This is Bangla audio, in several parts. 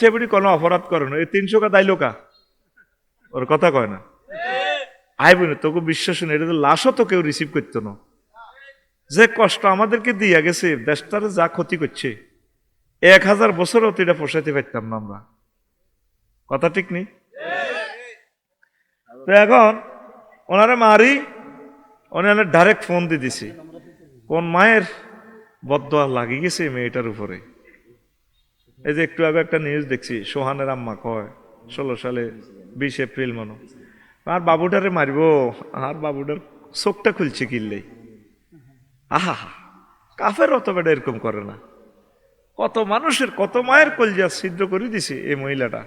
চেবড়ি কোনো অপরাধ করে না। এই তিনশো কা দাইলো কা? ওর কথা কয় না। আই বোনে, তোকে বিশ্বাস নেই এটা তো লাশও তো কেউ রিসিভ করতো না। যে কষ্ট আমাদেরকে দিয়া গেছে, দেশটারে যা ক্ষতি করছে, এক হাজার বছরও তো এটা পোষাইতে পারতাম না আমরা। কথা ঠিক নেই? তো এখন ওনারা মারি ওনারা ডাইরেক্ট ফোন দিয়ে দিছি। কোন মায়ের বদয়া লাগিয়ে গেছে মেয়েটার উপরে। এই যে একটু আগে একটা নিউজ দেখছি, সোহানের আম্মা কয়, ষোলো সালে বিশ এপ্রিল মনো। আর বাবুটারে মারিব, আর বাবুটার চোখটা খুলছে কিনলেই আহা কাফের অত বেটা এরকম করে না। কত মানুষের, কত মায়ের কলজা ছিদ্র করে দিছে এই মহিলাটা।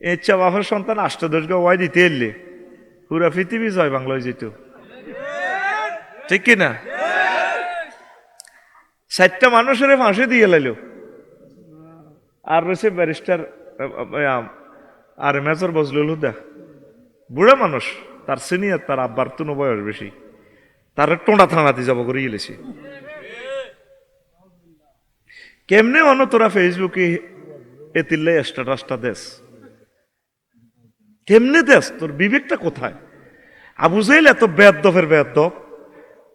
ইচ্ছা বাবার সন্তান আষ্টদশ গা ওয়াই দিতে এলে, পুরা পৃথিবী জয় বাংলায় যেত। ঠিক কিনা? চারটা মানুষের ফাঁসি দিয়ে লাইলো। আর রয়েছে ব্যারিস্টার আর মেজর বজলুল হুদা। বুড়া মানুষ, তার সিনিয়র, তার আব্বার তুনো বয়স বেশি। তার টোঁডা থানাতে যাব করে গেলেছি। কেমনে অন তোরা ফেসবুকে এ তিল্লাই স্ট্যাটাসটা দেশ কেমনে দেশ তোর বিবেকটা কোথায়? আবু জাইল এত বেদফের বেদফ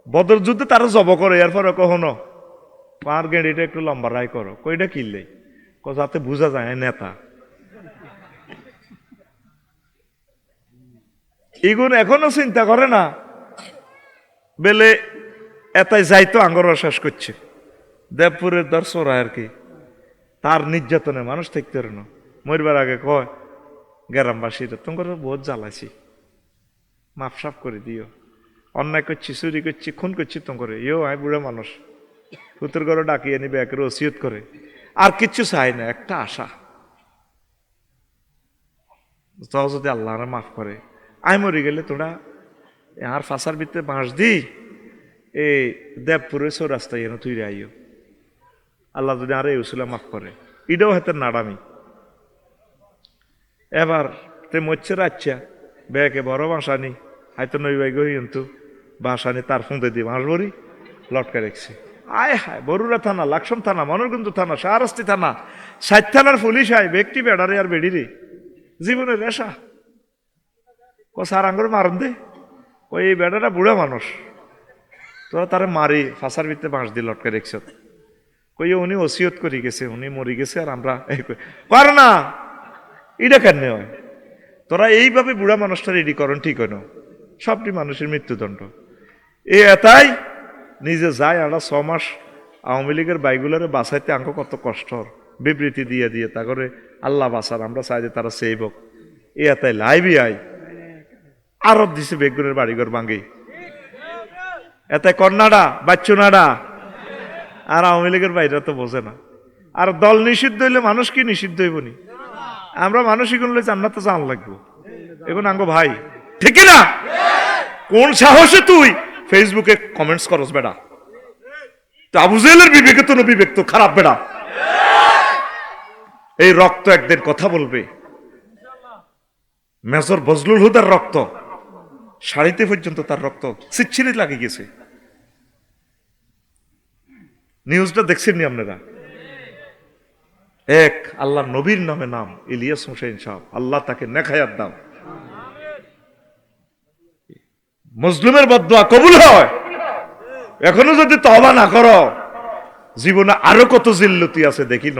বদর যুদ্ধে তারা জব করে এরপরে কখনো? পার গেঁড়িটা একটু লম্বা রায় করো। কইটা কিনলে ক যাতে বোঝা যায় নেতা এগুন এখনও চিন্তা করে না? বেলে এতাই যাইতো আঙ্গর শেষ করছে। দেবপুরের দর্শরা আর কি, তার নির্যাতনে মানুষ থাকতে না। মরবার আগে কয়, গ্রামবাসীরা, তোমার বহুত জ্বালাইছি। মাফ সাফ করে দিও। অন্যায় করছি, চুরি করছি, খুন করছি তোমার। ইও আয় বুড়ো মানুষ। পুতুর ঘরে ডাকিয়ে নিবে একের ওসিয়ত করে। আর কিচ্ছু চাই না, একটা আশা। তাও যদি আল্লাহ মাফ করে আই মরে গেলে তোরা আর ফাঁসার ভিতরে বাঁশ দি, এই দেবপুরে সো রাস্তায় এনে তুই আইও। আল্লাহ যদি আর এই উসুলা মাফ করে ইটাও হাতে নাড়ামি এবার তে মচ্ছে রাচ্ছা বেকে বড় বাসানি হয়তো নই বাই গই কিন্তু বাসানি তার ফুঁদে দিয়ে বাঁশ বড়ি লটকা রেখছে। আয় হায় বরুরা থানা, লাকসম থানা মনোরগঞ্জ থানা, শাহরাস্তি থানা ষাট থানার পুলিশ আয়, ব্যক্তি বেড়ারে আর বেড়ি রে। জীবনের রেশা ও সার আঙ্গুর মারন দে। ওই এই বেড়াটা বুড়া মানুষ। তোরা তারা মারি, ফাঁসার ভিতরে বাঁশ দিয়ে লটকা রেখছ। কই উনি ওসিয়ত করে গেছে, উনি মরি গেছে আর আমরা কই- কর। না এটা কেন হয়? তোরা এইভাবে বুড়া মানুষটা রেডি করন ঠিক হইন সবটি মানুষের মৃত্যুদণ্ড। এ এতাই নিজে যায় আমরা ছ মাস আওয়ামী লীগের বাইগুলারে বাঁচাইতে আঙ্ক কত কষ্ট বিবৃতি দিয়ে দিয়ে তা করে আল্লাহ বাসার আমরা চাই যে তারা সেইবক এ এতাই লাইবি আই। আরব দিছে বেগুনের বাড়িঘর ভাঙ্গি এতে কন্যাডা বাচ্চুনাডা আর আওয়ামী লীগের বাইরে তো বোঝে না। আর দল নিষিদ্ধ হইলে মানুষ কি নিষিদ্ধ হইব নি? আমরা মানুষ এগুলো তো জান লাগবো। এখন আঙ্গো ভাই। ঠিক না? কোন সাহসে তুই ফেসবুকে কমেন্টস করস বেটা। তো আবু জেলের বিবেকে তো বিবেক তো খারাপ বেটা। এই রক্ত একদিন কথা বলবে। মেজর বজলুল হুদার রক্ত। শাড়িতে পর্যন্ত তার রক্ত সিচ্ছিরি লাগে গেছে নিউজটা দেখছেন নি আপনারা? এক, আল্লাহ নবীর নামে নাম, ইলিয়াস হোসেন সাহেব। আল্লাহ তাকে নেখায়াত দাও। মুসলিমের বদয়া কবুল হয়। এখনও যদি তবা না করো, জীবনে আরও কত জিল্লতি আছে দেখি ন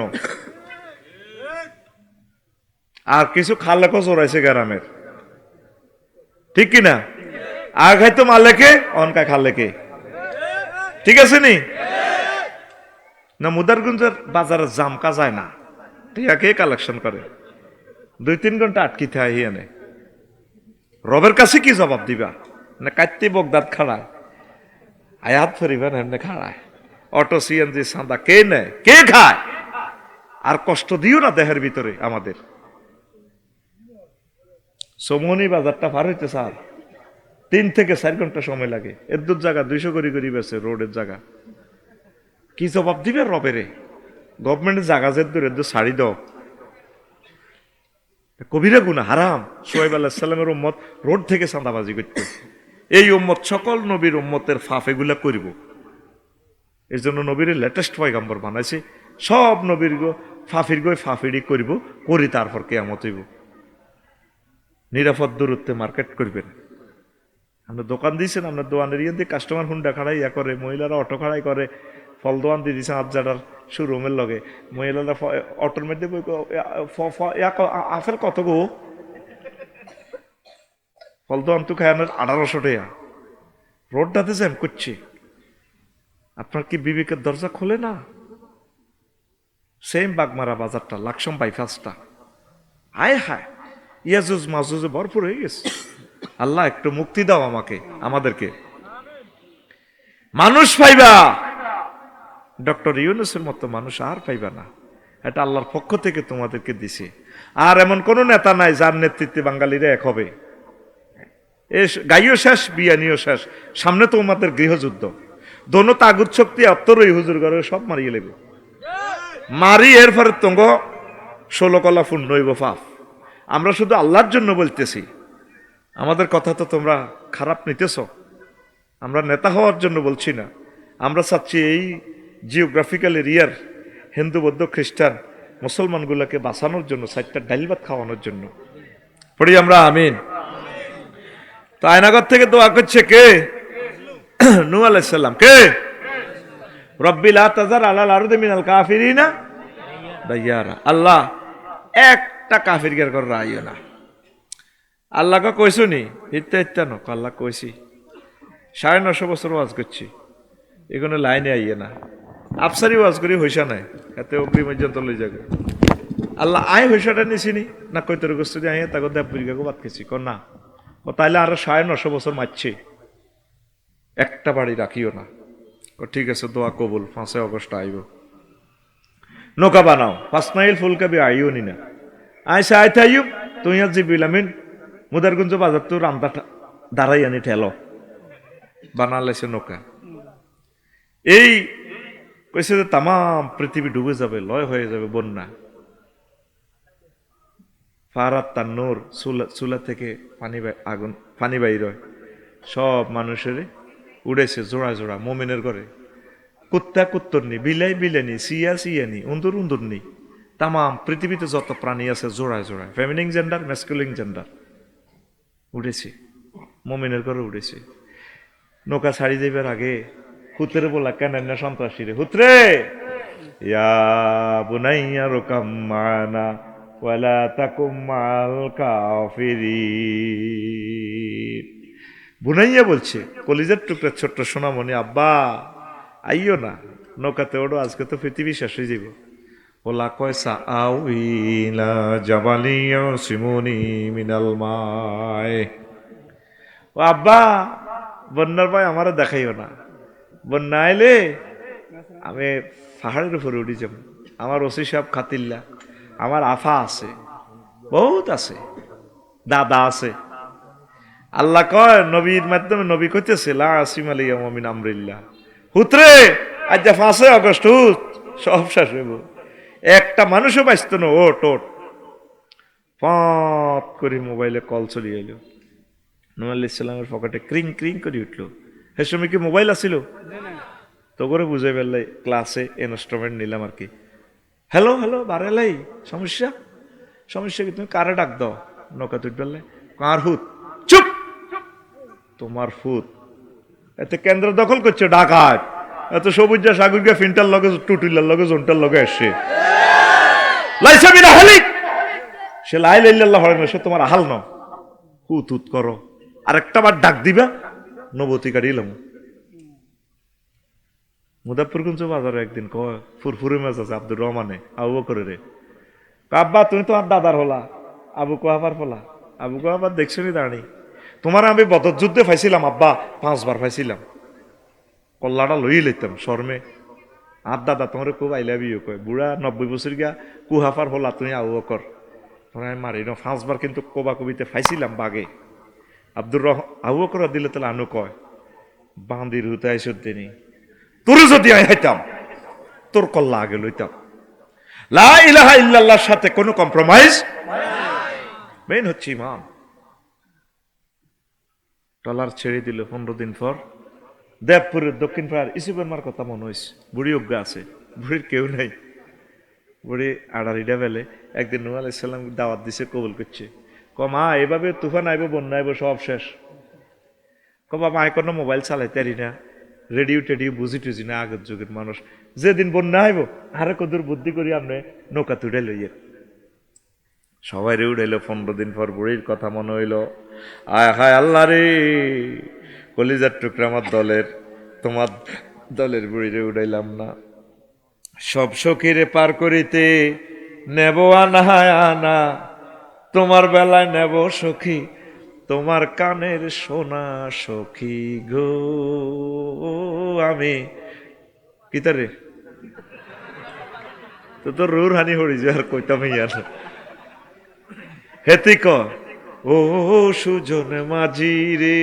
আর কিছু খালেকও চড়াইছে গ্রামের। ঠিক কিনা? আর খাইতো মালেকে অনকা খালেকে ঠিক আছে নি? না, মুদারগঞ্জের বাজারে জামকা যায় না। টিয়াকে কালেকশন করে? দুই তিন ঘণ্টা আটকিতে হয় হিয়ানে রবের কাছে কি জবাব দিবা? না কাটতে বগদাদ খাড়ায় আয়াত ফরিবেন এমনি খাড়ায়। অটো সিএনজি সাদা কে নেয় কে খায়? আর কষ্ট দিও না দেহের ভিতরে আমাদের। সমনি বাজারটা পার হইতে স্যার তিন থেকে চার ঘণ্টা সময় লাগে। এর দূর জায়গা দুইশো করি করি বেছে, রোডের জায়গা। কি জবাব দিবে রবেরে? গভর্নমেন্টের জায়গা যে দূর দূর সারি দাও। কবিরা গুনা হারাম। সোহেব আল্লাহ সাল্লামের উম্মত রোড থেকে চাঁদাবাজি করত এই উম্মত সকল নবীর উম্মতের ফাফ এগুলা করিব। এই জন্য নবীর লেটেস্ট পয়গাম্বর বানাইছে, সব নবীর গো ফাফির গই ফাফিরি করব, করি তারপর কেয়ামত হইব। নিরাপদ দূরত্বে মার্কেট করবেন। আমরা দোকান দিয়েছেন আপনার দোকানের ইয়ে দিয়ে কাস্টমার হুন্ডা খাড়াই ইয়া করে, মহিলারা অটো খাড়াই করে, ফল দোকান দিয়ে দিয়েছেন আবজাডার শোরুমের লগে। মহিলারা অটোর মধ্যে বই ক- ফ- ফ- ক- আ- আপেল কত গো? ফল দোকান তো খায় আপনার আঠারোশো টাকা। রোডটাতে জ্যাম করছে, আপনার কি বিবেকের দরজা খোলে না? সেম বাগমারা বাজারটা, লাকসম বাইপাসটা হায় হায়, ইয়াজুজ মাজুজে ভরপুর হয়ে গেছে। আল্লাহ একটু মুক্তি দাও আমাকে, আমাদেরকে। মানুষ পাইবা। ডক্টর ইউনুসের মতো মানুষ আর পাইবা না। এটা আল্লাহর পক্ষ থেকে তোমাদেরকে দিছে। আর এমন কোন নেতা নাই যার নেতৃত্বে বাঙালিরা এক হবে। এ গাইও শেষ, বিয়ানিও শেষ। সামনে তো আমাদের গৃহযুদ্ধ। দোনো তাগুত শক্তি অত্তরই হুজুর ঘরে সব মারিয়ে লেবে। মারি এর পরে তঙ্গ ষোলো কলা পূর্ণ হইব ফাফ। আমরা শুধু আল্লাহর জন্য বলতেছি। আমাদের কথা তো তোমরা খারাপ নিতেছ। আমরা নেতা হওয়ার জন্য বলছি না। আমরা চাচ্ছি এই জিওগ্রাফিক্যাল এরিয়ার হিন্দু, বৌদ্ধ, খ্রিস্টান মুসলমানগুলোকে বাঁচানোর জন্য সাইটটা ডাইল ভাত খাওয়ানোর জন্য। পড়ি আমরা, আমিন। তো আয়নাগর থেকে দোয়া করছে কে? নু আলাইসাল্লাম কে? রব্বিল তাজার আলাল আরদে মিনাল কাফিরিনা দাইয়ারা। আল্লাহ, একটা কাফির গের কর রাইও না। আল্লাহকে কইছো নি? ইত্যা ইত্যা নক, আল্লাহ কইছি সাড়ে নশো বছর ওয়াজ করছি। এগুলো লাইনে আইয়ে না। আফসারি ওয়াজ করি, হইসা নাই। এতে অগ্রি পর্যন্ত লই যাবে। আল্লাহ আয় হইসাটা নিছিনি না? কই তোর গোষ্ঠী দিয়ে আইয়ে তাকে দেব বুড়িগাকে বাদ খেছি কর না। তাইলে আরও সাড়ে নশো বছর মারছে। একটা বাড়ি রাখিও না। ঠিক আছে, দোয়া কবুল, পাঁচই অগস্ট আইব। নৌকা বানাও, পাঁচ মাইল ফুলকাবি আইও নি না। আইসা আইতে আইব তুই আর জিবিল আমিন, মুদারগঞ্জ বাজার তো রামদা দাঁড়াই আনি ঠেলো। বানালাইছে নৌকা। এই কইছে যে তাম পৃথিবী ডুবে যাবে, লয় হয়ে যাবে বন্যা। ফারাত তার নূর, চুলা চুলা থেকে পানি আগুন, পানি বাইর হয়। সব মানুষের উড়েছে জোড়া জোড়া, মোমেনের ঘরে। কুত্তা কুত্তরনি বিলাই বিলানি সিয়া সিয়ানি উন্দুর উন্দুরনি তামাম পৃথিবীতে যত প্রাণী আছে জোড়ায় জোড়ায় ফেমিনিং জেন্ডার ম্যাসকুলিং জেন্ডার উড়েছে, মোমেনের ঘরে উড়েছে। নৌকা ছাড়ি যাইবার আগে হুতরে বলা কেন না সন্ত্রাসী রে হুতরে! ইয়া বুনাইয়া রোকাম মানা ওয়ালা তাকুম মাল কাফিরিন বুনাইয়া বলছে, কলিজার টুকরা ছোট্ট সোনামণি, আব্বা আইও না, নৌকাতে ওড়ো, আজকে তো পৃথিবী শেষ হয়ে যাব ওলা কয়সা আউইলা জাবালিয়া সিমনি মিনাল মায়। ও আব্বা, বন্যার ভাই আমারও দেখাইও না। বন্যা আইলে আমি পাহাড়ের উপরে উঠি যাব। আমার ওসি সাহেব খাতিল্লা। আমার আফা আছে বহুত আছে দাদা আছে। আল্লাহ কয় নবীর মাধ্যমে নবী কইতেছে লা আসিম আলিয়া মমিন আমরিল্লাহ। হুতরে আজ যা ফাঁসে অগস্ট হুত সব শেষ হইব। একটা মানুষও বাঁচত না ও টোট পট করে মোবাইলে কল চলে এলো। নুয়াল ইসলামের পকেটে ক্রিং ক্রিং করে উঠল। সে সময় কি মোবাইল আসিল তো করে বুঝে ফেললে ক্লাসে ইনস্ট্রুমেন্ট নিলাম আর কি। হ্যালো হ্যালো বারেলাই, সমস্যা? সমস্যা কি, তুমি কারে ডাক দাও? নৌকা ফেললে। কার হুত চুপ! তোমার ফুত এতে কেন্দ্র দখল করছে ডাকাত। এত সবুজ যা সাগরকে ফিন্টার লগে, টুটুলার লগে, জোনটার লগে আসছে লাইসা বিনা হালিক সে লাই লাইল্লাহ হয় না, সে তোমার আহাল ন হুত হুত করো। আর একটা বার ডাক দিবা, নবতী কাটিলাম মুদাফরগঞ্জ বাজারে একদিন কয়, ফুরফুরে মাছ আছে, আব্দুর রহমানে, আবু করে রে আব্বা, তুমি তোমার দাদার হলা। আবু কোহাবার ফলা আবু কোহাবার দেখছ নি দাঁড়ি তোমার আমি বদর যুদ্ধে পাইছিলাম আব্বা, পাঁচবার পাইছিলাম কল্লাটা লই লইতাম, শর্মে। আর দাদা, তোমার খুব আই লাভ কয়, বুড়া নব্বই বছর গিয়া কুহাফার হলা, তুমি আবু বকর। তোমার আমি মারি পাঁচবার কিন্তু কবা কবিতে পাইছিলাম বাগে। আব্দুর রহ আবু বকর দিলে তাহলে আনু কয়, বান্দির হুতে আইসর দিনি তোর যদি আই হাইতাম, তোর কল্লা আগে লইতাম। লা ইলাহা সাথে কোনো কম্প্রোমাইজ মেইন হচ্ছে ইমান টলার ছেড়ে দিল পনেরো দিন পর। দেবপুরের দক্ষিণ পাড়ার ইসুবের মার কথা মনে হয়েছে বুড়ি অজ্ঞা আছে, বুড়ির কেউ নেই। বুড়ি আড়ারিটা বেলে একদিন নূহ আলাইসাল্লাম দাওয়াত দিছে, কবুল করছে। ক মা এভাবে তুফান আইব, বন্যা আইব, সব শেষ। ক বাবা আয় কোনো মোবাইল চালাইতে না। রেডিও টেডিও বুঝি টুঝি না, আগের যুগের মানুষ। যেদিন বন্যা আইব আরে কদূর বুদ্ধি করি আপনি নৌকা তুড়ে লইয়ে। সবাই রে উড়াইলো, পনেরো দিন পর বুড়ির কথা মনে হইল। আয় হায় আল্লাহ রে, কলিজার টুকরা আমার দলের, তোমার দলের বুড়িরে উড়াইলাম না। সব সখীরে পার করিতে নেব আনা আনা, তোমার বেলায় নেব সখী তোমার কানের সোনা সখী গো। আমি কি তারে তো তোর রুর হানি যে আর কইতাম হেতি ক ও সুজন মাঝি রে।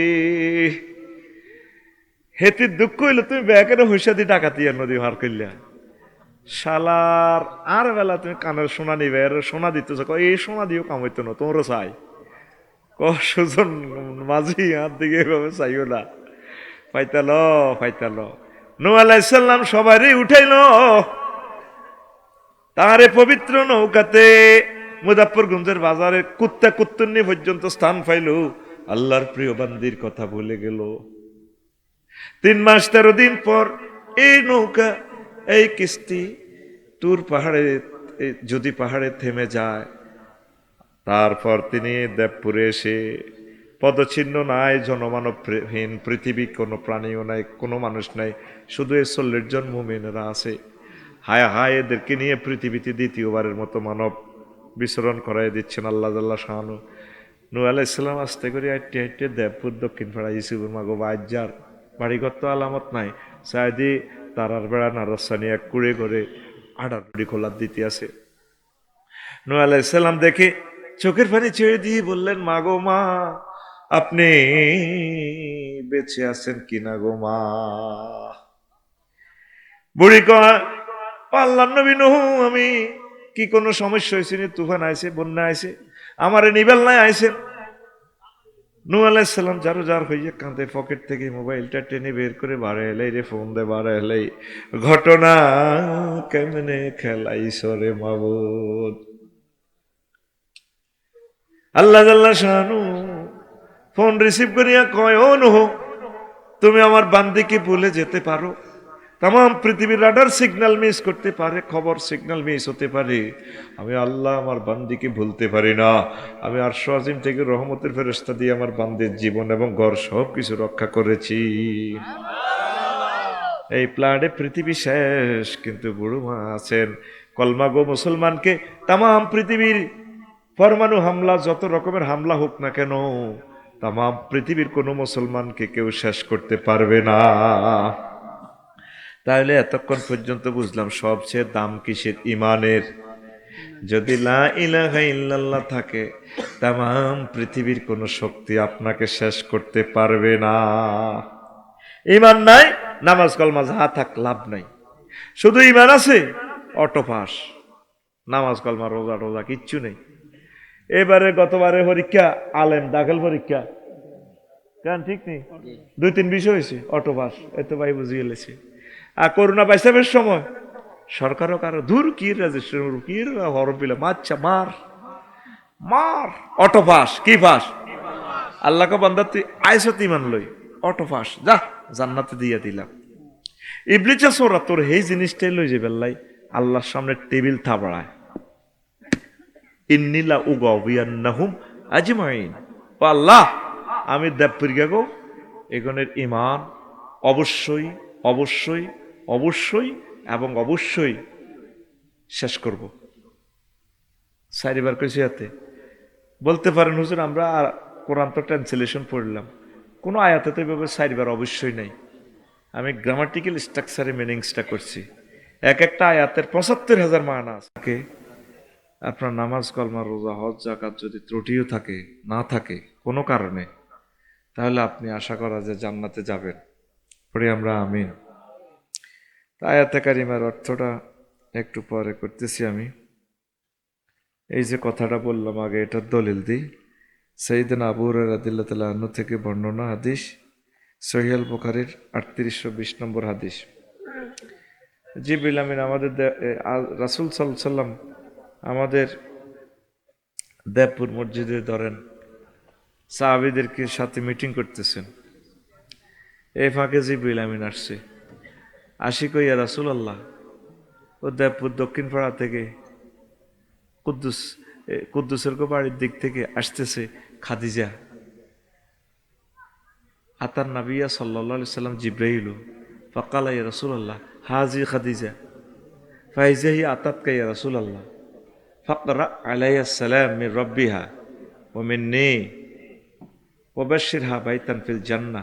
হেতির দুঃখ হইল তুমি ব্যাকের হইসা দি ডাকাতি আর নদী হার করলা শালার, আর বেলা তুমি কানের সোনা নিবে, আর সোনা দিতেছ। এই সোনা দিও কামাইতো না, তোমরও চাই। সুজন মাঝি হাত দিকে এভাবে চাইও না। পাইতাল পাইতাল নো আলাইসাল্লাম সবারই উঠাইল। তারে পবিত্র নৌকাতে মুজাফরগঞ্জের বাজারে কুত্তা কুত্তুন্নি পর্যন্ত স্থান পাইল। আল্লাহর প্রিয় বান্দির কথা ভুলে গেল। তিন মাস তেরো দিন পর এই নৌকা, এই কিস্তি টুর পাহাড়ে যদি পাহাড়ে থেমে যায়। তারপর তিনি দেবপুরে এসে পদচিহ্ন নাই, জনমানবহীন পৃথিবী, কোনো প্রাণীও নাই, কোনো মানুষ নাই, শুধু এই চল্লিশ জন মুমিনেরা আছে। হায় হায়, এদেরকে নিয়ে পৃথিবীতে দ্বিতীয়বারের মতো মানব বিচরণ করাই দিচ্ছেন আল্লাহ আল্লাহ শাহানু। নু আলাইসাল্লাম আসতে করে আটটে আটটে দেবপুর দক্ষিণ পাড়া ইসুবুর মাগো বাজ্যার বাড়িঘর তো আলামত নাই। সায়দি তারার বেড়া, নারসানি এক কুড়ে করে আড়াডুড়ি খোলার দিতে আছে। নু আলাইসাল্লাম দেখে চোখের পানি ছেড়ে দিয়ে বললেন, মা গো মা, আপনি বেঁচে আছেন কিনা গো মা? বুড়ি কয় পাল্লার নবী নহু আমি কি কোনো সমস্যা হয়েছে নি? তুফান আইছে, বন্যা আইছে, আমারে নিবেল নাই আইছেন নু আলাইসাল্লাম যারো যার হইয়া কাঁধে পকেট থেকে মোবাইলটা টেনে বের করে বাড়ে এলাই রে ফোন দে বাড়ে এলাই। ঘটনা কেমনে খেলাই সরে মাবুদ? আল্লাহ আল্লাহ শাহানু। ফোন রিসিভ করিয়া কয়, ও নহ, তুমি আমার বান্দিকে ভুলে যেতে পারো। তাম পৃথিবীর রাডার সিগন্যাল মিস করতে পারে, খবর সিগন্যাল মিস হতে পারে। আমি আল্লাহ আমার বান্দিকে ভুলতে পারি না। আমি আর আজিম থেকে রহমতের ফেরস্তা দিয়ে আমার বান্দির জীবন এবং ঘর সব কিছু রক্ষা করেছি। এই প্লাডে পৃথিবী শেষ, কিন্তু বুড়ো মা আছেন। কলমাগো মুসলমানকে তাম পৃথিবীর পরমাণু হামলা, যত রকমের হামলা হোক না কেন তাম পৃথিবীর কোনো মুসলমানকে কেউ শেষ করতে পারবে না। তাহলে এতক্ষণ পর্যন্ত বুঝলাম সবচেয়ে দাম কিসের ইমানের যদি লা থাকে তাম পৃথিবীর কোনো শক্তি আপনাকে শেষ করতে পারবে না। ইমান নাই, নামাজ কলমা যাহা থাক, লাভ নাই। শুধু ইমান আছে অটো পাস নামাজ কলমা, রোজা রোজা কিচ্ছু নেই। এবারে গতবারে পরীক্ষা, আলেম দাখিল পরীক্ষা। কেন ঠিক নেই? দুই তিন বিষয় হয়েছে, অটো পাস এত ভাই বুঝিয়ে এলেছে আর করোনা বাইসাবের সময়। সরকারও কারও দূর কি রেজিস্ট্রেশন কি হরম পিলে মাচ্ছা মার। মার। অটো পাস, কি পাস? আল্লাহকে বান্দা, তুই আইসো তুই মান লই। অটো পাস, যা, জান্নাতে দিয়ে দিলাম। ইবলিচা সোরা তোর এই জিনিসটাই লই যে বেল্লাই আল্লাহর সামনে টেবিল থাবড়ায় ইন্নিলা উগাউবিয়ান্নাহুম আজমাইন। আল্লাহ, আমি দেবপুরিয়া গো এগনের ইমান অবশ্যই অবশ্যই অবশ্যই এবং অবশ্যই শেষ করব। চারিবার কইছি হাতে বলতে পারেন, হুজুর, আমরা আর তো ট্রান্সলেশন পড়লাম। কোনো আয়াতে তো এভাবে চারিবার অবশ্যই নাই। আমি গ্রামাটিক্যাল স্ট্রাকচারে মিনিংসটা করছি। এক একটা আয়াতের পঁচাত্তর হাজার মানা আছে। আপনার নামাজ, কলমা, রোজা, হজ জাকাত যদি ত্রুটিও থাকে, না থাকে, কোনো কারণে, তাহলে আপনি আশা করা যে জান্নাতে যাবেন। পরে আমরা, আমিন। আয়াতে কারিমার অর্থটা একটু পরে করতেছি আমি। এই যে কথাটা বললাম আগে, এটার দলিল দিই। সঈদিন আবুর রাদিল্লা তালা আনু থেকে বর্ণনা হাদিস সহিয়াল বুখারির আটত্রিশশো বিশ নম্বর হাদিস। জিবিল আমিন আমাদের রাসূল সাল্লাম আমাদের দেবপুর মসজিদে ধরেন সাহাবিদেরকে সাথে মিটিং করতেছেন। এই ফাঁকে জিবিল আমিন আসছে। আসি কইয়া রাসুল আল্লাহ ও দেবপুর দক্ষিণ পাড়া থেকে কুদ্দুস কুদ্দুসের বাড়ির দিক থেকে আসতেছে খাদিজা। আতার নাবিয়া সাল্লা সাল্লাম জিব্রাহিল ফকালা রসুল আল্লাহ হাজি খাদিজা। ফাইজাহি আতাত কা ইয়া রসুল আল্লাহ ফকরা আলাইয়া সালাম মির রব্বিহা ও মিন্নি ওবাশিরহা বাইতান ফিল জান্না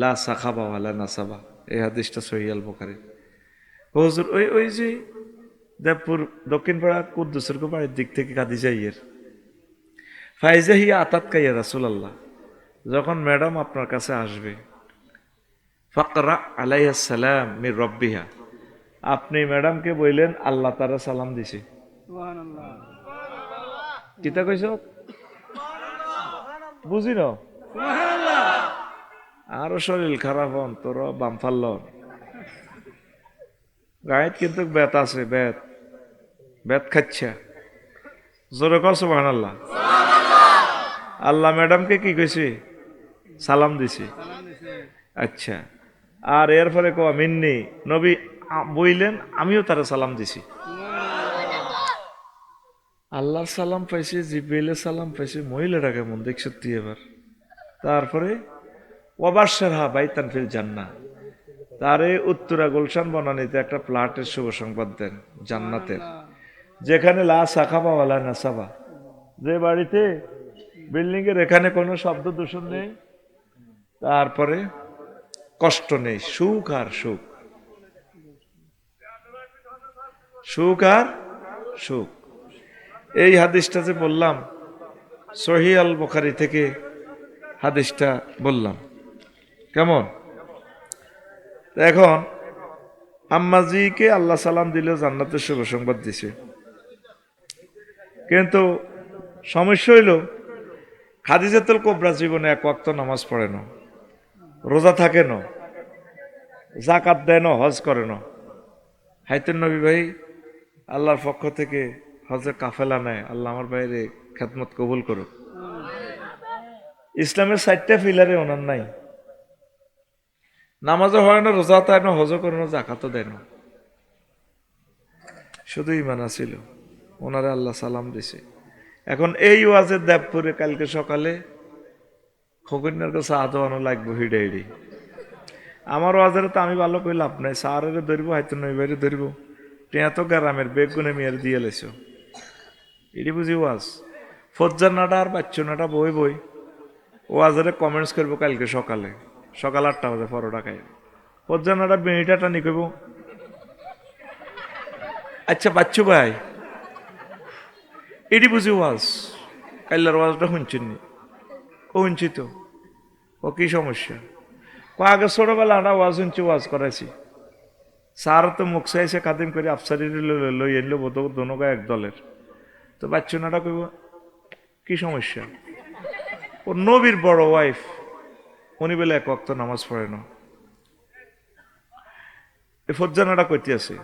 লা সাখাবা ওয়ালা নাসাবা এই হাদিসটা সহিয়াল বোখারি হুজুর, ওই ওই যে দেবপুর দক্ষিণ পাড়া কুদ্দুসের বাড়ির দিক থেকে খাদিজা ইয়ের। ফাইজাহিয়া আতাত কা ইয়া রসুল আল্লাহ যখন ম্যাডাম আপনার কাছে আসবে, ফকরা আলাইসালাম মির রব্বিহা। আপনি ম্যাডামকে বললেন, আল্লাহ তারা সালাম দিছে। কিতা কইছ বুঝি ন? আরও শরীর খারাপ হন তোর বাম ফাল্লন গায়েত কিন্তু বেত আছে বেত। বেত খাচ্ছে জোরে কস আল্লাহ আল্লাহ ম্যাডামকে কি কইছে সালাম দিছি। আচ্ছা। আর এর ফলে কো মিন্নি নবী বইলেন আমিও তারা সালাম দিছি। আল্লাহর সালাম পাইছে, জিব্রাইলের সালাম পাইছে, মহিলাটা কেমন দেখছ তুই এবার? তারপরে ওবাসার হা বাইতান ফিল জান্না তারে উত্তরা গুলশান বনানীতে একটা প্লাটের শুভ সংবাদ দেন জান্নাতের যেখানে লা সাখাবা ওয়ালা নাসাবা। যে বাড়িতে বিল্ডিং এর এখানে কোনো শব্দ দূষণ নেই, তারপরে কষ্ট নেই, সুখ আর সুখ। সুখ আর সুখ। এই হাদিসটা যে বললাম সহি আল বখারি থেকে হাদিসটা বললাম। কেমন? এখন, আম্মাজিকে আল্লাহ সালাম দিলে জান্নাতের শুভ সংবাদ দিছে। কিন্তু সমস্যা হইল, খাদিজাতুল কোবরা জীবনে এক ওয়াক্ত নামাজ পড়ে না, রোজা থাকে না জাকাত দেয় না, হজ করে না। হাইতেন নবী ভাই, আল্লাহর পক্ষ থেকে হজে কাফেলা নেয়, আল্লাহ আমার বাইরে খেদমত কবুল করুক। ইসলামের সাইডটা ফিলারে ওনার নাই। নামাজও হয় না রোজা তাই না, হজও করে না জাকাতও দেয় না। শুধু ইমান আছিল, ওনারে আল্লাহ সালাম দিছে। এখন এই ওয়াজের দেবপুরে কালকে সকালে খগন্যার কাছে আদোয়ানো লাগবো হিডে হিডি। আমার ওয়াজের তো আমি ভালো কই লাভ নাই সারের ধরবো হয়তো নই বাইরে ধরবো। টিয়া তো গ্রামের বেগুনে মেয়ের দিয়ে লেছো। এটি বুঝি ওয়াজ। ফজ্জার নাটা আর বাচ্চু নাটা বই বই। ওয়াজেরে কমেন্টস করব কালকে সকালে। সকাল আটটা বাজে পরোটা খাই ফজ্জার নাটা বেড়িটা টানি কইব। আচ্ছা বাচ্চু ভাই, এটি বুঝি ওয়াজ। কাল্লার ওয়াজটা শুনছেন নি ও শুনছি তো। ও কি সমস্যা? ও আগে ছোটবেলা আমরা ওয়াজ শুনছি, ওয়াজ করাইছি। স্যার তো মুখ চাইছে কাদিম করে আফসারি লই এনলো বোধ দোনোগা এক দলের। তো বাচ্চনাটা কইব, কি সমস্যা? ও নবীর বড় ওয়াইফ উনি বলে, এক অক্ত নামাজ পড়ে না এই ফজ্জানাটা কইতে আছে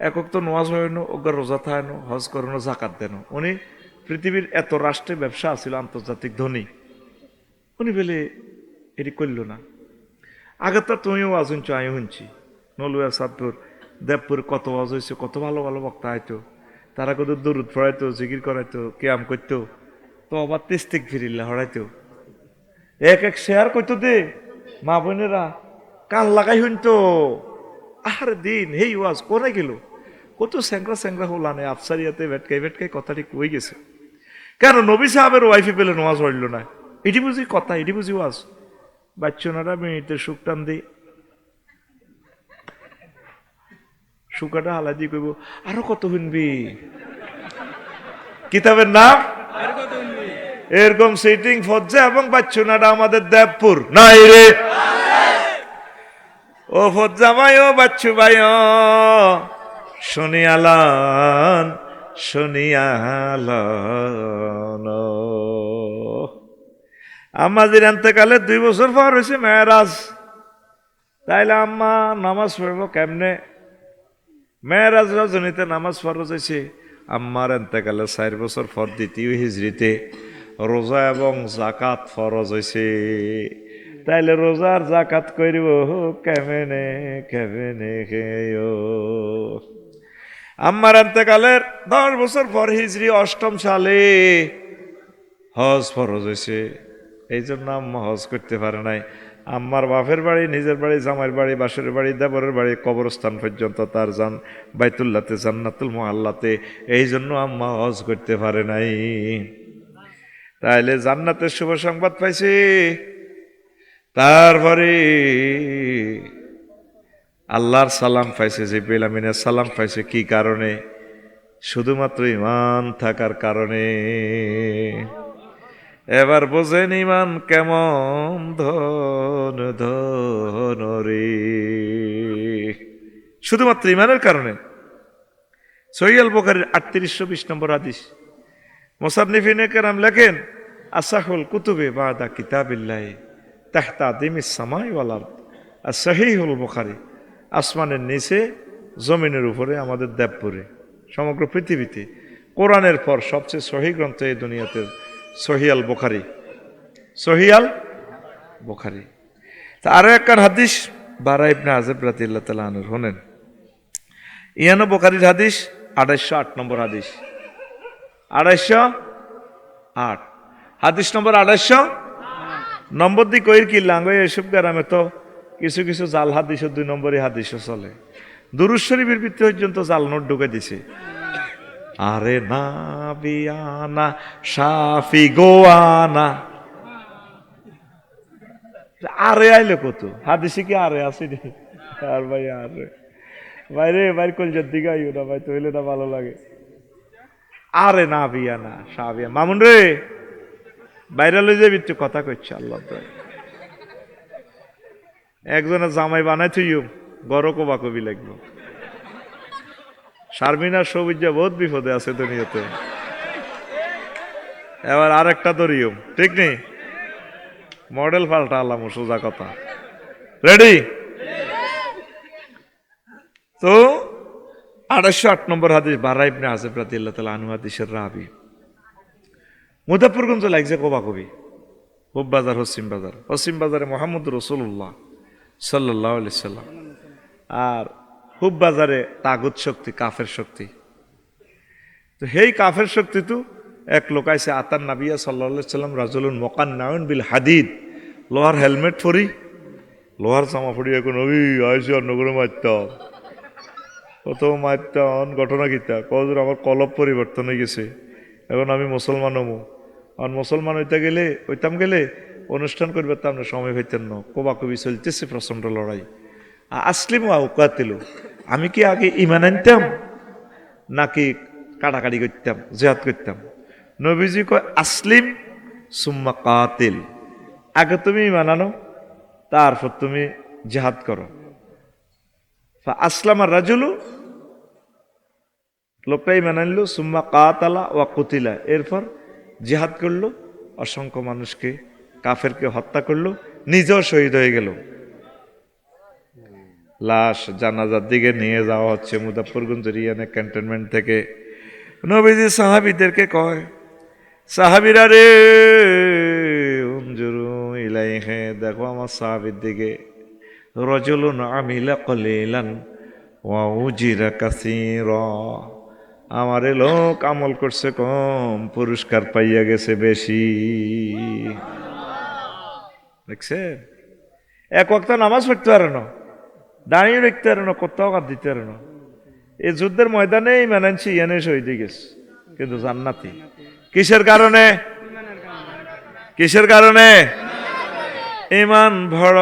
একক তো নোয়াজ হয় না ওগার রোজা থায় না হজ করে না জাকাত দেন উনি পৃথিবীর এত রাষ্ট্রে ব্যবসা আছিল, আন্তর্জাতিক ধনী। উনি বলে, এটি করল না। আগে তো তুমিও আজ শুনছো আমি শুনছি। নলুয়া সাদপুর দেবপুর, কত ওয়াজ হয়েছে কত ভালো ভালো বক্তা আইতো। তারা কত দরুদ পড়াইতো জিকির করাইতো, কেয়াম করতো। তো আবার তেস্তিক ফিরিল্লা হরাইতো। এক এক শেয়ার করতো দে, মা বোনেরা, কান লাগাই শুনতো আহার দিন, হেই ওয়াজ, কোনে গেল? কত স্যাংরা স্যাংরা হলানে আফসারিয়াতে ভেটকাই ভেটকাই কথাটি কই গেছে? কেন নবী সাহেবের ওয়াইফে পেলে নোয়াজ হইল না? এটি বুঝি কথা, এটি বুঝি ওয়াজ। বাচ্চনারা মেয়েতে সুখ টান দিই সুকাটা হালা দিয়ে কইব, আরও কত শুনবি? কিতাবের নাম? এরকম সিটিং ফজ্জা এবং বাচ্চনাটা আমাদের দেবপুর। নাই রে। ও ফজ্জা ভাই, ও বাচ্চু ভাই শুনিয়ালান শুনিয়ালান আম্মাজির এন্তকালে দুই বছর পর হয়েছে মেয়েরাজ। তাইলে আম্মা নামাজ পড়ব কেমনে? মেয়েরাজ রজনীতে নামাজ ফরজ হয়েছে। আম্মার এন্তেকালে চার বছর পর দ্বিতীয় হিজড়িতে রোজা এবং জাকাত ফরজ হয়েছে। তাইলে রোজার জাকাত করিব কেমেনে কেমেনে খেয়েও। আম্মার এন্তেকালের দশ বছর পর হিজড়ি অষ্টম সালে হজ ফরজ হয়েছে। এই জন্য আম্মা হজ করতে পারে নাই। আম্মার বাপের বাড়ি, নিজের বাড়ি, জামাইয়ের বাড়ি বাসের বাড়ি, দেবরের বাড়ি, কবরস্থান পর্যন্ত তার যান বাইতুল্লাতে, জান্নাতুল মোহাল্লাতে এই জন্য আম্মা হজ করতে পারে নাই। তাইলে জান্নাতের শুভ সংবাদ পাইছি। তারপরে আল্লাহর সালাম পাইছে যে বেলামিনের সালাম পাইছে। কি কারণে? শুধুমাত্র ইমান থাকার কারণে। এবার বোঝেন ইমান কেমন ধন ধন রে। শুধুমাত্র ইমানের কারণে। সৈয়াল বোখারের আটত্রিশশো বিশ নম্বর আদিস মোসান্নিফিনে কেরাম লেখেন, আসাহুল কুতুবে বাদা কিতাবিল্লাহ তাহতা দিমিস সামাই ওয়ালার আর সহিহুল বোখারি, আসমানের নিচে, জমিনের উপরে, আমাদের দেবপুরে, সমগ্র পৃথিবীতে। কোরআনের পর সবচেয়ে সহি গ্রন্থ এই দুনিয়াতে সহিয়াল বোখারি। সহিয়াল বোখারি। তা আরও একখান হাদিস বারা ইবনে আজব রাতিল্লাহ তালা হনেন ইয়ানো বোখারির হাদিস, আড়াইশো আট নম্বর হাদিস। আড়াইশো আট। হাদিস নম্বর আড়াইশো নম্বর দি কইর কি লাঙ্গ এসব গ্রামে তো কিছু কিছু জাল হাদিস দুই নম্বরই হাদিসও চলে। দুরুজ শরীফের ভিত্তি পর্যন্ত জাল নোট ঢুকে দিছে। আরে না সাফি গোয়ানা। আরে আইলে কত? হাদিসে কি আরে আসেনি আর ভাই, আরে। বাইরে বাইর কলজার দিকে আইও না ভাই তৈলে না ভালো লাগে। আরে না বিয়ানা সাবিয়া মামুন রে, বাইরে লই যাবি তুই কথা কইছে আল্লাহ। একজনের জামাই বানাই থুইম গড় কবা কবি লাগবো। শারমিনার সবুজা বহুত বিপদে আছে দুনিয়াতে। এবার আর একটা দরিয়ম ঠিক নেই? মডেল পাল্টা আল্লাহ সোজা কথা। রেডি তো আড়াইশো আট নম্বর হাদিস বারা ইবনে আসিফ রাদিয়াল্লাহু তাআলা আনহু হাদিসের রাবি। মুজাফরগঞ্জ লাগছে কবা কবি হুব বাজার হসিম বাজার। হসিম বাজারে মোহাম্মদ রসুল্লাহ সাল্লাহ আলি সাল্লাম। আর হুব বাজারে তাগুত শক্তি, কাফের শক্তি। তো সেই কাফের শক্তি তো এক লোক আইসে আতার নাবিয়া সাল্লাহ সাল্লাম, রাজুলুন মকান নায়ন বিল হাদিদ। লোহার হেলমেট পরি, লোহার জামা পরি এখন ওই আইসি অন্য করে মারতাম কত মারতাম ঘটনা কিতা? কজন আমার কলব পরিবর্তন হয়ে গেছে, এখন আমি মুসলমান হমু। আর মুসলমান হইতে গেলে, হইতাম গেলে, অনুষ্ঠান করবে তো আমরা সময় হইতেন না। কোবাকবি চলতেছে প্রচণ্ড লড়াই। আসলিম আউকাতিল আমি কি আগে ইমান আনতাম? নাকি কাটাকাটি করতাম, জেহাদ করতাম? নবীজি কয়, আসলিম সুম্মা কাতিল। আগে তুমি ইমান আনো, তারপর তুমি জেহাদ করো। আসলাম আর রাজুলু, লোকটা ইমান আনলো, সুম্মা কাতালা ওয়া কুতিলা। এরপর জেহাদ করল, অসংখ্য মানুষকে, কাফেরকে হত্যা করল, নিজেও শহীদ হয়ে গেল। লাশ জানাজার দিকে নিয়ে যাওয়া হচ্ছে মুজাফরগঞ্জ রিয়ানে ক্যান্টনমেন্ট থেকে। নবীজি সাহাবিদেরকে কয়, সাহাবিরা রে ইলাই ইলাইহে, দেখো আমার সাহাবির দিকে। রজলুন আমিলা কলিলান ওয়া উজিরা কাসীরা। আমারে লোক আমল করছে কম, পুরস্কার পাইয়া গেছে বেশি। দেখছে এক ওয়াক্ত নামাজ পড়তে পারে না। দাঁড়িয়ে রাখতে পারে না, কোথাও কাপ দিতে পারে না। এই যুদ্ধের ময়দানেই মেনানছি এনে শহীদ গেছে। কিন্তু জান্নাতি। কিসের কারণে? কিসের কারণে? ইমান বড়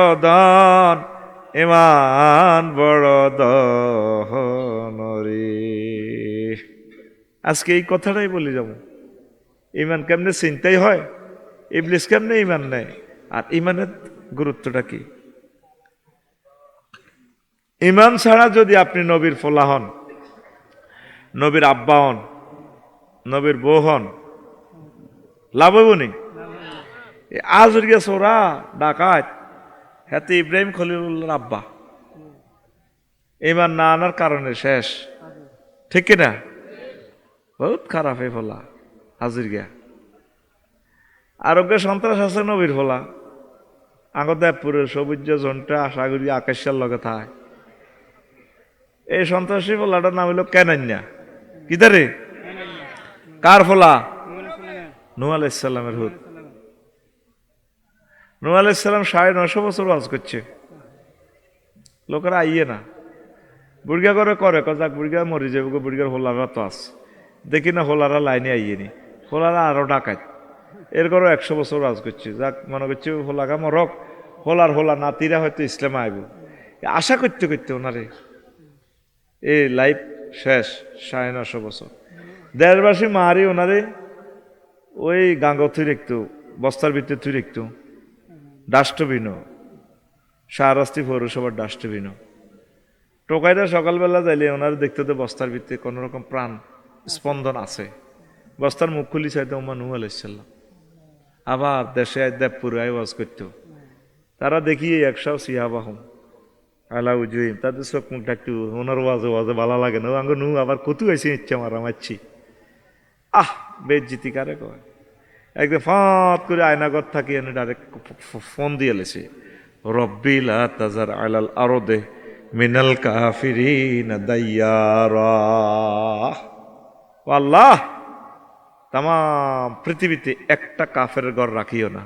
ইমান বড় দহন আজকে এই কথাটাই বলি যাব। ইমান কেমনে চিন্তাই হয়? ইবলিস কেমনে ইমান নেয়? আর ইমানের গুরুত্বটা কি? ইমান ছাড়া যদি আপনি নবীর ফোলা হন, নবীর আব্বা হন, নবীর বউ হন, লাভ হইব নি? আজ গেছে ওরা, ডাকাত। হাতে ইব্রাহিম খলিলুল্লাহর আব্বা। ইমান না আনার কারণে শেষ। ঠিক কিনা বহুত খারাপ এই ফলা, হাজির গিয়া। আরোগ্য সন্ত্রাস আছে নবীর ফলা। আগত সবুজ জনটা আশা করি আকাশের লগে থায়। এই সন্ত্রাসী ফলাটার নাম হইল কেনান্যা কিদারে কার ফলা? নু আলাইসাল্লামের হুদ। নু আলাইসাল্লাম সাড়ে নশো বছর ওয়াজ করছে। লোকেরা আইয়ে না। বুড়গা করে করে কজাক বুড়গা মরি যাবে গো, বুড়গার হোলারা তো আছে। দেখি না হোলারা লাইনে আইয়ে নি। হোলারা আরও ডাকাত। এর করে একশো বছর রাজ করছে। যাক, মনে করছে হোলাগা মরক। হোলার হোলা নাতিরা হয়তো ইসলামে আইব। আশা করতে করতে ওনারে এই লাইফ শেষ সাড়ে নশো বছর। দেড়বাসী মারি ওনারে, ওই গাঙ্গ থুই রেখতো, বস্তার ভিতরে থুই রেখতো। ডাস্টবিনও, শাহরাস্তি পৌরসভার ডাস্টবিনও। টোকাইরা সকালবেলা যাইলে ওনার দেখতে তো বস্তার ভিতরে কোনো রকম প্রাণ স্পন্দন আছে। বস্তার মুখ খুলি চাইতে ওমা নু আলাইসাল্লাম আবার দেশে দেবপুরে আওয়াজ করত। তারা দেখি একশো সিয়াবাহম আলা উজুইম তাদের চোখ মুখটা একটু ওনার ওয়াজে ওয়াজে ভালো লাগে না। আঙ্গ নু আবার কত হয়েছে ইচ্ছা মারা মারছি আহ বেজ্জিতি কারে কয়? একদম ফাঁত করে আয়নাগর থাকি এনে ডাইরেক্ট ফোন দিয়ে লেছে। রব্বিল তাজার আলাল আরদে মিনাল কাফিরিন দাইয়ারা। ও আল্লাহ তাম পৃথিবীতে একটা কাফের ঘর রাখিও না।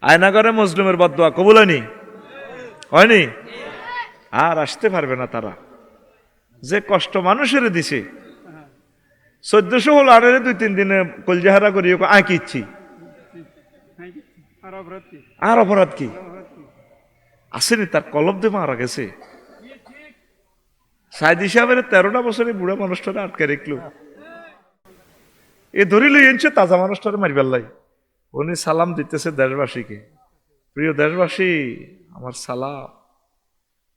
আয়নাগরে মুসলিমের বদুয়া কবুল হয়নি? হয়নি? আর আসতে পারবে না তারা। যে কষ্ট মানুষের দিছে। চোদ্দশো হল আরে দুই তিন দিনে কলজাহারা করি ওকে আঁকি ইচ্ছি আর অপরাধ কি? আসেনি তার কলব দিয়ে মারা গেছে। সাইদ হিসাবের তেরোটা বছরে বুড়া মানুষটারে আটকে রাখল। এ ধরি লই এনছে তাজা মানুষটারে মারিবার লাই। উনি সালাম দিতেছে দেশবাসীকে। প্রিয় দেশবাসী আমার সালাম।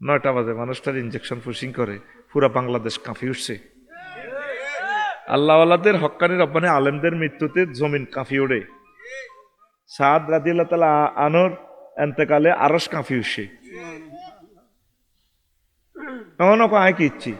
নয়টা বাজে, মানুষটার ইঞ্জেকশন পুশিং করে, পুরা বাংলাদেশ কাঁপি উঠছে। আল্লাহওয়ালাদের হক্কানি রব্বানি আলেমদের মৃত্যুতে জমিন কাঁপি ওড়ে। সাদ রাদিল্লাহ তালা আনোর এন্তেকালে আরস কাঁপি উঠছে। এমনও আয় কি ইচ্ছি?